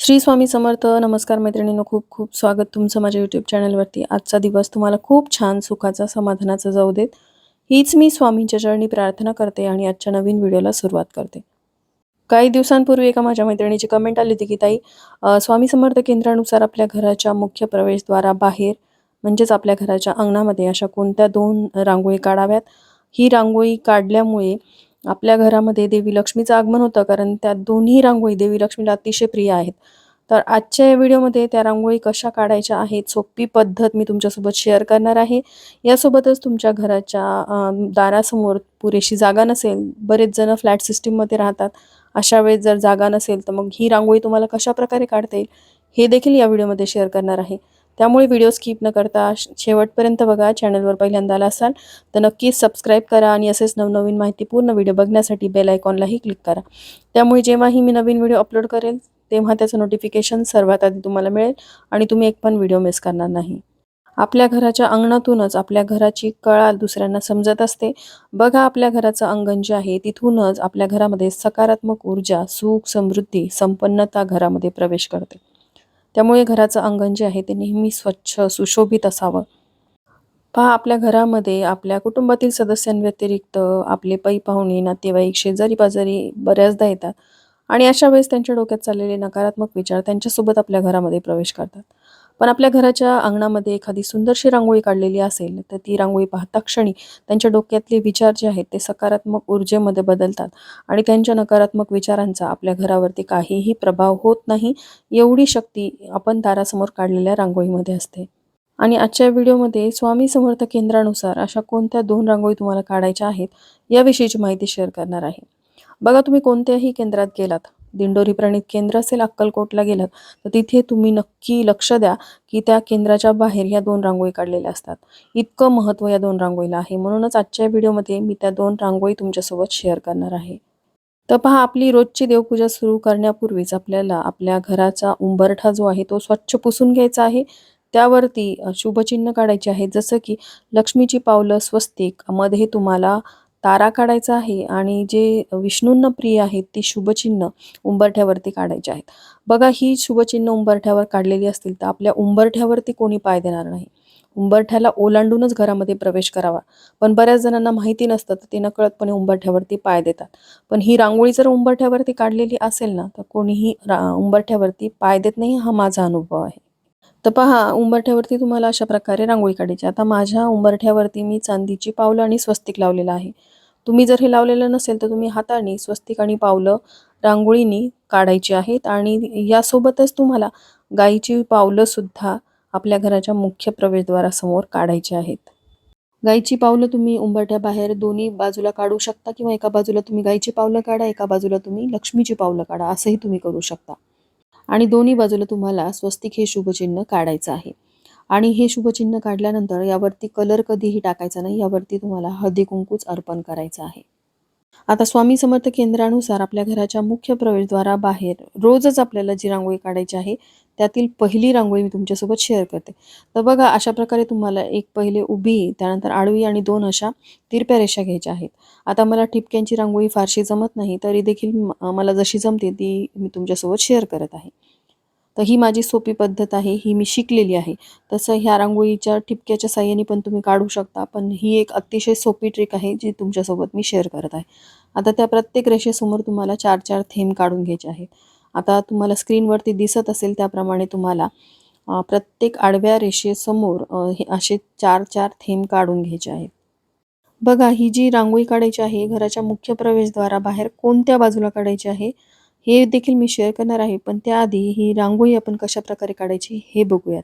श्री स्वामी समर्थ नमस्कार मैत्रिणींनो खूप खूप स्वागत तुमचं माझ्या यूट्यूब चॅनलवरती आजचा दिवस तुम्हाला खूप छान सुखाचा समाधानाचा जाऊ देत. हीच मी स्वामींच्या चरणी प्रार्थना करते आणि आजच्या नवीन व्हिडिओला सुरुवात करते. काही दिवसांपूर्वी एका माझ्या मैत्रिणीची कमेंट आली होती की ताई स्वामी समर्थ केंद्रानुसार आपल्या घराच्या मुख्य प्रवेशद्वाराबाहेर म्हणजेच आपल्या घराच्या अंगणामध्ये अशा कोणत्या दोन रांगोळी काढाव्यात? ही रांगोळी काढल्यामुळे आपल्या घरामध्ये देवी लक्ष्मीचं आगमन होतं कारण त्या दोन्ही रांगोळी देवी लक्ष्मीला अतिशय प्रिय आहेत. तर आजच्या या व्हिडिओमध्ये त्या रांगोळी कशा काढायच्या आहेत सोपी पद्धत मी तुमच्यासोबत शेअर करणार आहे. यासोबतच तुमच्या घराच्या दारासमोर पुरेशी जागा नसेल बरेच जण फ्लॅट सिस्टीममध्ये राहतात. अशा वेळेस जर जागा नसेल तर मग ही रांगोळी तुम्हाला कशा प्रकारे काढता येईल हे देखील या व्हिडिओमध्ये शेअर करणार आहे. त्यामुळे व्हिडिओ स्किप न करता शेवटपर्यंत बघा चॅनलवर पहिल्यांदा आला असाल तर नक्कीच सबस्क्राईब करा आणि असेच नवनवीन माहितीपूर्ण व्हिडिओ बघण्यासाठी बेल आयकॉनलाही क्लिक करा. त्यामुळे जेव्हाही मी नवीन व्हिडिओ अपलोड करेल तेव्हा त्याचं नोटिफिकेशन सर्वात आधी तुम्हाला मिळेल आणि तुम्ही एक पण व्हिडिओ मिस करणार नाही. आपल्या घराच्या अंगणातूनच आपल्या घराची कळा दुसऱ्यांना समजत असते. बघा आपल्या घराचं अंगण जे आहे तिथूनच आपल्या घरामध्ये सकारात्मक ऊर्जा सुख समृद्धी संपन्नता घरामध्ये प्रवेश करते. त्यामुळे घराचं अंगण जे आहे ते नेहमी स्वच्छ सुशोभित असावं. पहा आपल्या घरामध्ये आपल्या कुटुंबातील सदस्यांव्यतिरिक्त आपले पै पाहुणे नातेवाईक शेजारी पाजारी बऱ्याचदा येतात. आणि अशा वेळेस त्यांच्या डोक्यात चाललेले नकारात्मक विचार त्यांच्यासोबत आपल्या घरामध्ये प्रवेश करतात. पण आपल्या घराच्या अंगणामध्ये एखादी सुंदरशी रांगोळी काढलेली असेल तर ती रांगोळी पाहता क्षणी त्यांच्या डोक्यातले विचार जे आहेत ते सकारात्मक ऊर्जेमध्ये बदलतात आणि त्यांच्या नकारात्मक विचारांचा आपल्या घरावरती काहीही प्रभाव होत नाही एवढी शक्ती आपण दारासमोर काढलेल्या रांगोळीमध्ये असते. आणि आजच्या व्हिडिओमध्ये स्वामी समर्थ केंद्रानुसार अशा कोणत्या दोन रांगोळी तुम्हाला काढायच्या आहेत याविषयीची माहिती शेअर करणार आहे. बघा तुम्ही कोणत्याही केंद्रात गेलात दिंडोरी प्रणित केंद्र असेल अक्कलकोटला गेलं तर तिथे तुम्ही नक्की लक्ष द्या की त्या केंद्राच्या बाहेर ह्या दोन रांगोळी काढलेल्या असतात. इतकं महत्त्व या दोन रांगोळीला आहे. म्हणूनच आजच्या व्हिडिओमध्ये मी त्या दोन रांगोळी तुमच्यासोबत शेअर करणार आहे. तर पहा आपली रोजची देवपूजा सुरू करण्यापूर्वीच आपल्याला आपल्या घराचा उंबरठा जो आहे तो स्वच्छ पुसून घ्यायचा आहे. त्यावरती शुभचिन्ह काढायचे आहे. जसं की लक्ष्मीची पावलं स्वस्तिकमध्ये तुम्हाला तारा काढायचा आहे आणि जे विष्णूंना प्रिय आहेत ती शुभचिन्ह उंबरठ्यावरती काढायचे आहेत. बघा ही शुभचिन्ह उंबरठ्यावर काढलेली असतील तर आपल्या उंबरठ्यावरती कोणी पाय देणार नाही. उंबरठ्याला ओलांडूनच घरामध्ये प्रवेश करावा. पण बऱ्याच जणांना माहिती नसतं तर ते नकळतपणे उंबरठ्यावरती पाय देतात. पण ही रांगोळी जर उंबरठ्यावरती काढलेली असेल ना तर कोणीही रा उंबरठ्यावरती पाय देत नाही हा माझा अनुभव आहे. तर पहा उंबरठ्यावरती तुम्हाला अशा प्रकारे रांगोळी काढायची आता माझ्या उंबरठ्यावरती मी चांदीची पावलं आणि स्वस्तिक लावलेलं आहे. तुम्ही जर हे लावलेलं नसेल तर तुम्ही हाताने स्वस्तिक आणि पावलं रांगोळीनी काढायची आहेत आणि यासोबतच तुम्हाला गाईची पावलं सुद्धा आपल्या घराच्या मुख्य प्रवेशद्वारासमोर काढायची आहेत. गाईची पावलं तुम्ही उंबरठ्याबाहेर दोन्ही बाजूला काढू शकता किंवा एका बाजूला तुम्ही गाईची पावलं काढा एका बाजूला तुम्ही लक्ष्मीची पावलं काढा असंही तुम्ही करू शकता. आणि दोन्ही बाजूला तुम्हाला स्वस्तिक हे शुभचिन्ह काढायचं आहे. आणि हे शुभचिन्ह काढल्यानंतर यावरती कलर कधीही टाकायचा नाही यावरती तुम्हाला हळदी कुंकूच अर्पण करायचं आहे. आता स्वामी समर्थ केंद्रानुसार आपल्या घराच्या मुख्य प्रवेशद्वाराबाहेर रोजच आपल्याला जी रांगोळी काढायची आहे त्यातील पहिली रांगोळी मी तुमच्यासोबत शेअर करते. तर बघा अशा प्रकारे तुम्हाला एक पहिले उभी त्यानंतर आडवी आणि दोन अशा तिरप्या रेषा घ्यायच्या आहेत. आता मला ठिपक्यांची रांगोळी फारशी जमत नाही तरी देखील मला जशी जमते ती मी तुमच्यासोबत शेअर करत आहे. तर ही माझी सोपी पद्धत आहे ही मी शिकलेली आहे. तसं ह्या रांगोळीच्या ठिपक्याच्या साह्याने पण तुम्ही काढू शकता पण ही एक अतिशय सोपी ट्रिक आहे जी तुमच्यासोबत मी शेअर करत आहे. आता त्या प्रत्येक रेषेसमोर तुम्हाला चार चार थेंब काढून घ्यायचे आहेत. आता तुम्हाला स्क्रीनवरती दिसत असेल त्याप्रमाणे तुम्हाला प्रत्येक आडव्या रेषेसमोर हे असे चार चार थेंब काढून घ्यायचे आहेत. बघा ही जी रांगोळी काढायची आहे घराच्या मुख्य प्रवेशद्वाराबाहेर कोणत्या बाजूला काढायची आहे? हे देखील मी शेअर करणार आहे पण त्याआधी ही रांगोळी आपण कशा प्रकारे काढायची हे बघूयात.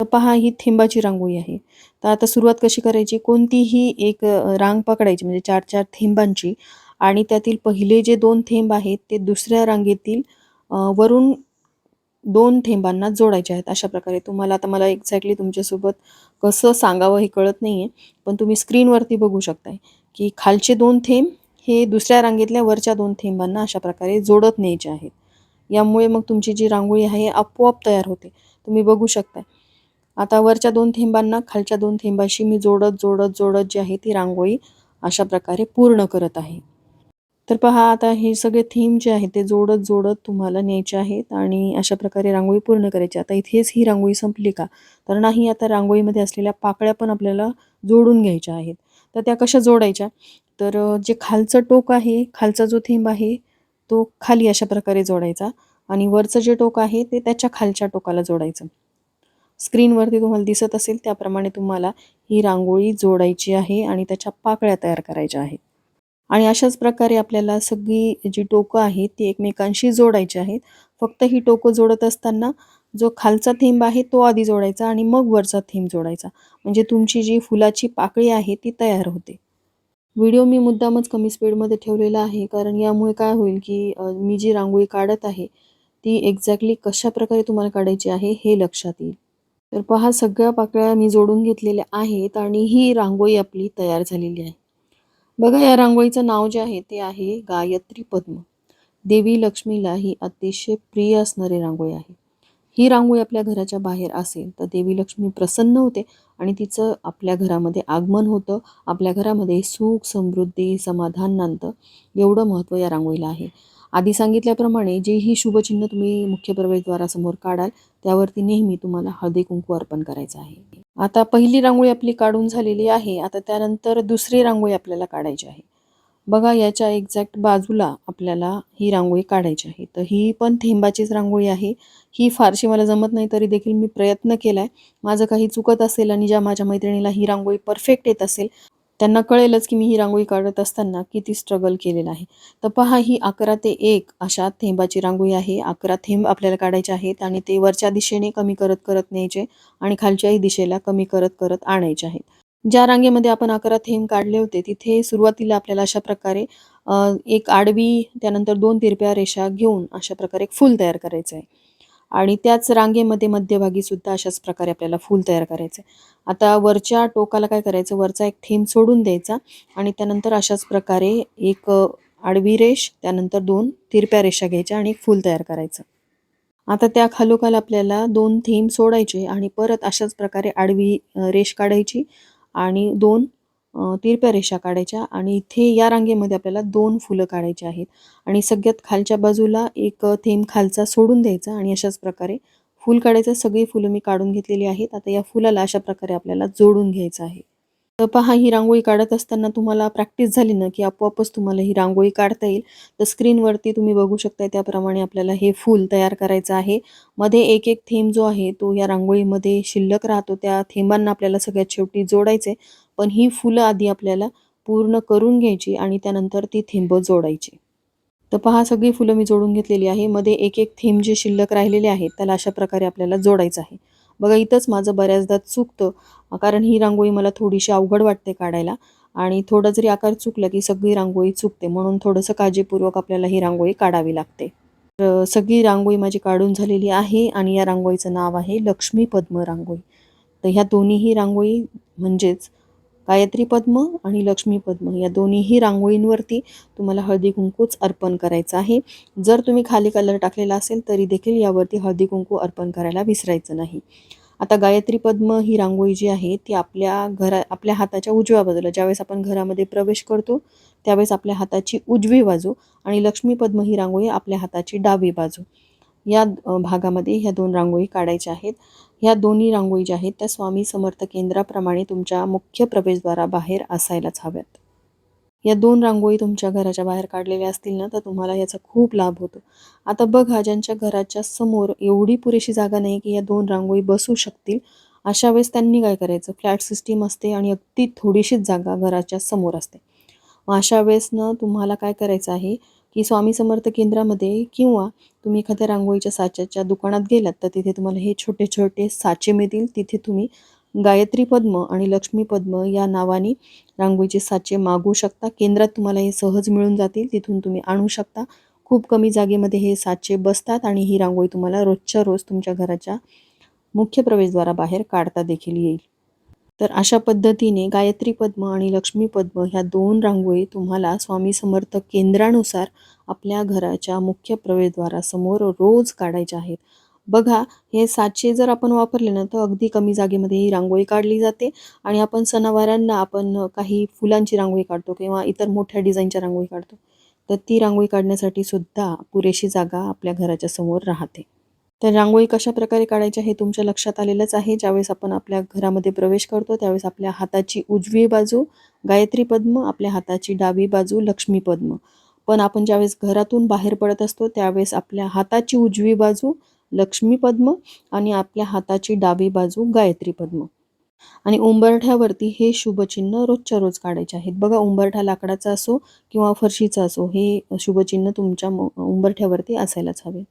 तर पहा ही थेंबाची रांगोळी आहे. तर आता सुरुवात कशी करायची? कोणतीही एक रांग पकडायची म्हणजे चार चार थेंबांची आणि त्यातील पहिले जे दोन थेंब आहेत ते दुसऱ्या रांगेतील वरून दोन थेंबांना जोडायचे आहेत. अशा प्रकारे तुम्हाला आता मला एक्झॅक्टली तुमच्यासोबत कसं सांगावं हे कळत नाही आहे पण तुम्ही स्क्रीनवरती बघू शकताय की खालचे दोन थेंब हे दुसऱ्या रांगेतल्या वरच्या दोन थेंबांना अशा प्रकारे जोडत न्यायचे आहेत. यामुळे मग तुमची जी रांगोळी आहे आपोआप तयार होते. तुम्ही बघू शकताय. आता वरच्या दोन थेंबांना खालच्या दोन थेंबाशी मी जोडत जोडत जोडत जी आहे ती रांगोळी अशा प्रकारे पूर्ण करत आहे. तर पहा आता हे सगळे थीम जे आहे ते जोडत जोडत तुम्हाला न्यायचे आहेत आणि अशा प्रकारे रांगोळी पूर्ण करायची आता इथेच ही रांगोळी संपली का? तर नाही आता रांगोळीमध्ये असलेल्या पाकळ्या पण आपल्याला जोडून घ्यायच्या आहेत. तर त्या कशा जोडायच्या? तर जे खालचं टोक आहे खालचा जो थेंब आहे तो खाली अशा प्रकारे जोडायचा आणि वरचं जे टोक आहे ते त्याच्या खालच्या टोकाला जोडायचं. स्क्रीनवरती तुम्हाला दिसत असेल त्याप्रमाणे तुम्हाला ही रांगोळी जोडायची आहे आणि त्याच्या पाकळ्या तयार करायच्या आहेत. आणि अशाच प्रकारे आपल्याला सगळी जी टोकं आहेत ती एकमेकांशी जोडायची आहेत. फक्त ही टोकं जोडत असताना जो खालचा थेंब आहे तो आधी जोडायचा आणि मग वरचा थेंब जोडायचा. म्हणजे तुमची जी फुलाची पाकळी आहे ती तयार होते. व्हिडिओ मी मुद्दामच कमी स्पीडमध्ये ठेवलेला आहे कारण यामुळे काय होईल की मी जी रांगोळी काढत आहे ती एक्झॅक्टली कशा प्रकारे तुम्हाला काढायची आहे हे लक्षात येईल. तर पहा सगळ्या पाकळ्या मी जोडून घेतलेल्या आहेत आणि ही रांगोळी आपली तयार झालेली आहे. बघा या रांगोळीचं नाव जे आहे ते आहे गायत्री पद्म. देवी लक्ष्मीला ही अतिशय प्रिय असणारी रांगोळी आहे. ही रांगोळी आपल्या घराच्या बाहेर असेल तर देवी लक्ष्मी प्रसन्न होते आणि तिचं आपल्या घरामध्ये आगमन होतं. आपल्या घरामध्ये सुख समृद्धी समाधान नांदतं. एवढं महत्त्व या रांगोळीला आहे. आधी सांगितल्याप्रमाणे जे ही शुभचिन्ह तुम्ही मुख्य प्रवेशद्वारासमोर काढाल त्यावरती नेहमी तुम्हाला हळदी कुंकू अर्पण करायचं आहे. आता पहिली रांगोळी आपली काढून झालेली आहे. आता त्यानंतर दुसरी रांगोळी आपल्याला काढायची आहे. बघा याच्या एक्झॅक्ट बाजूला आपल्याला ही रांगोळी काढायची आहे. तर ही पण थेंबाचीच रांगोळी आहे. ही फारशी मला जमत नाही तरी देखील मी प्रयत्न केला आहे माझं काही चुकत असेल आणि ज्या माझ्या मैत्रिणीला ही रांगोळी परफेक्ट येत असेल त्यांना कळेलच की मी ही रांगोळी काढत असताना किती स्ट्रगल केलेलं आहे. तर पहा ही अकरा ते एक अशा थेंबाची रांगोळी आहे. अकरा थेंब आपल्याला काढायचे आहेत आणि ते वरच्या दिशेने कमी करत करत न्यायचे आणि खालच्याही दिशेला कमी करत करत आणायचे आहेत. ज्या रांगेमध्ये आपण अकरा थेंब काढले होते तिथे सुरुवातीला आपल्याला अशा प्रकारे एक आडवी त्यानंतर दोन तिरप्या रेषा घेऊन अशा प्रकारे एक फूल तयार करायचं आहे आणि त्याच रांगेमध्ये मध्यभागी सुद्धा अशाच प्रकारे आपल्याला फूल तयार करायचं आहे आता वरच्या टोकाला काय करायचं? वरचा एक थेंब सोडून द्यायचा आणि त्यानंतर अशाच प्रकारे एक आडवी रेष त्यानंतर दोन तिरप्या रेषा घ्यायच्या आणि एक फूल तयार करायचं. आता त्या खालोखाल आपल्याला दोन थेंब सोडायचे आणि परत अशाच प्रकारे आडवी रेष काढायची आणि दोन तिरप्या रेषा काढायच्या आणि इथे या रांगेमध्ये आपल्याला दोन फुलं काढायची आहेत. आणि सगळ्यात खालच्या बाजूला एक थेंब खालचा सोडून द्यायचा आणि अशाच प्रकारे फूल काढायचं. सगळी फुलं मी काढून घेतलेली आहेत. आता या फुलाला अशा प्रकारे आपल्याला जोडून घ्यायचं आहे. तर पहा ही रांगोळी काढत असताना तुम्हाला प्रॅक्टिस झाली ना की आपोआपच तुम्हाला ही रांगोळी काढता येईल. तर स्क्रीनवरती तुम्ही बघू शकताय त्याप्रमाणे आपल्याला हे फूल तयार करायचं आहे. मध्ये एक एक थेंब जो आहे तो या रांगोळीमध्ये शिल्लक राहतो. त्या थेंबांना आपल्याला सगळ्यात शेवटी जोडायचे पण ही फुलं आधी आपल्याला पूर्ण करून घ्यायची आणि त्यानंतर ती थेंब जोडायची. तर पहा सगळी फुलं मी जोडून घेतलेली आहे. मध्ये एक एक थेंब जे शिल्लक राहिलेले आहेत त्याला अशा प्रकारे आपल्याला जोडायचं आहे. बघा इथंच माझं बऱ्याचदा चुकतं. कारण ही रांगोळी मला थोडीशी अवघड वाटते काढायला. आणि थोडा जरी आकार चुकला की सगळी रांगोळी चुकते. म्हणून थोडंसं काळजीपूर्वक आपल्याला ही रांगोळी काढावी लागते. तर सगळी रांगोळी माझी काढून झालेली आहे आणि या रांगोळीचं नाव आहे लक्ष्मी पद्म रांगोळी. तर ह्या दोन्हीही रांगोळी म्हणजेच गायत्री पद्म आणि लक्ष्मी पद्म या दोन्हीही रांगोळींवरती तुम्हाला हळदी कुंकूच अर्पण करायचं आहे. जर तुम्ही खाली कलर टाकलेला असेल तरी देखील यावरती हळदी कुंकू अर्पण करायला विसरायचं नाही. आता गायत्री पद्म ही रांगोळी जी आहे ती आपल्या घरा आपल्या हाताच्या उजव्या बाजूला ज्यावेळेस आपण घरामध्ये प्रवेश करतो त्यावेळेस आपल्या हाताची उजवी बाजू आणि लक्ष्मी पद्म ही रांगोळी आपल्या हाताची डावी बाजू. या भागामध्ये ह्या दोन रांगोळी काढायच्या आहेत. ह्या दोन्ही रांगोळी ज्या आहेत त्या स्वामी समर्थ केंद्राप्रमाणे तुमच्या मुख्य प्रवेशद्वाराबाहेर असायलाच हव्यात. या दोन रांगोळी तुमच्या घराच्या बाहेर काढलेल्या असतील ना तर तुम्हाला याचा खूप लाभ होतो. आता बघा ज्यांच्या घराच्या समोर एवढी पुरेशी जागा नाही की या दोन रांगोळी बसू शकतील अशा वेळेस त्यांनी काय करायचं? फ्लॅट सिस्टीम असते आणि अगदी थोडीशीच जागा घराच्या समोर असते. मग अशा वेळेस ना तुम्हाला काय करायचं आहे? की स्वामी समर्थ केंद्रामध्ये किंवा तुम्ही एखाद्या रांगोळीच्या साच्याच्या दुकानात गेलात तर तिथे तुम्हाला हे छोटे छोटे साचे मिळतील. तिथे तुम्ही गायत्री पद्म आणि लक्ष्मी पद्म या नावाने रांगोळीचे साचे मागू शकता. केंद्रात तुम्हाला हे सहज मिळून जातील. तिथून तुम्ही आणू शकता. खूप कमी जागेमध्ये हे साचे बसतात आणि ही रांगोळी तुम्हाला रोजच्या रोज तुमच्या घराच्या मुख्य प्रवेशद्वाराबाहेर काढता देखील येईल. तर अशा पद्धतीने गायत्री पद्म आणि लक्ष्मी पद्म ह्या दोन रांगोळी तुम्हाला स्वामी समर्थ केंद्रानुसार आपल्या घराच्या मुख्य प्रवेशद्वारासमोर रोज काढायच्या आहेत. बघा हे सातशे जर आपण वापरले ना तर अगदी कमी जागेमध्ये ही रांगोळी काढली जाते आणि आपण सणावारांना आपण काही फुलांची रांगोळी काढतो किंवा इतर मोठ्या डिझाईनच्या रांगोळी काढतो. तर ती रांगोळी काढण्यासाठी सुद्धा पुरेशी जागा आपल्या घराच्या समोर राहते. तर रांगोळी कशा प्रकारे काढायची हे तुमच्या लक्षात आलेलंच आहे. ज्यावेळेस आपण आपल्या घरामध्ये प्रवेश करतो त्यावेळेस आपल्या हाताची उजवी बाजू गायत्री पद्म आपल्या हाताची डावी बाजू लक्ष्मी पद्म. पण आपण ज्यावेळेस घरातून बाहेर पडत असतो त्यावेळेस आपल्या हाताची उजवी बाजू लक्ष्मी पद्म आणि आपल्या हाताची डावी बाजू गायत्री पद्म. आणि उंबरठ्यावरती हे शुभचिन्ह रोजच्या रोज काढायचे आहेत. बघा उंबरठा लाकडाचा असो किंवा फरशीचा असो हे शुभचिन्ह तुमच्या उंबरठ्यावरती असायलाच हवेत.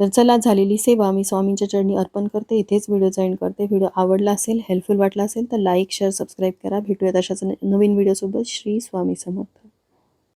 तर चला झालेली सेवा मी स्वामींच्या चरणी अर्पण करते. इथेच व्हिडिओ जॉईन करते. व्हिडिओ आवडला असेल हेल्पफुल वाटला असेल तर लाईक शेअर सबस्क्राईब करा. भेटूयात अशाच नवीन व्हिडिओसोबत श्री स्वामी समर्थ.